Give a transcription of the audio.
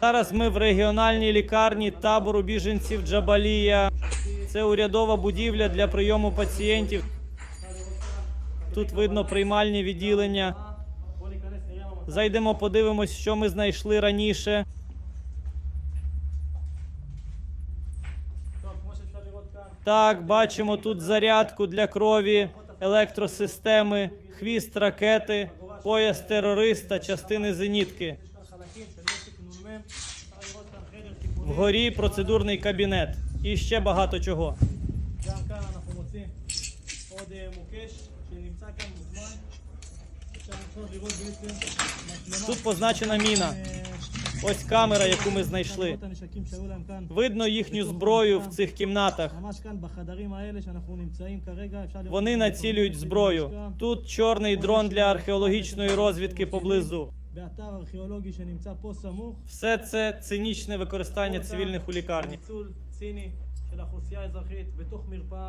Зараз ми в регіональній лікарні табору біженців Джабалія. Це урядова будівля для прийому пацієнтів. Тут видно приймальні відділення. Зайдемо, подивимось, що ми знайшли раніше. Так, бачимо тут зарядку для крові, електросистеми, хвіст ракети, пояс терориста, частини зенітки. Вгорі процедурний кабінет. І ще багато чого. Тут позначена міна. Ось камера, яку ми знайшли. Видно їхню зброю в цих кімнатах. Вони націлюють зброю. Тут чорний дрон для археологічної розвідки поблизу. באתר ארכיאולוגי שנמצא פה סמוך. Все це цинічне використання цивільних у лікарні. ניצול ציני של האוכלוסייה האזרחית בתוך מרפאה.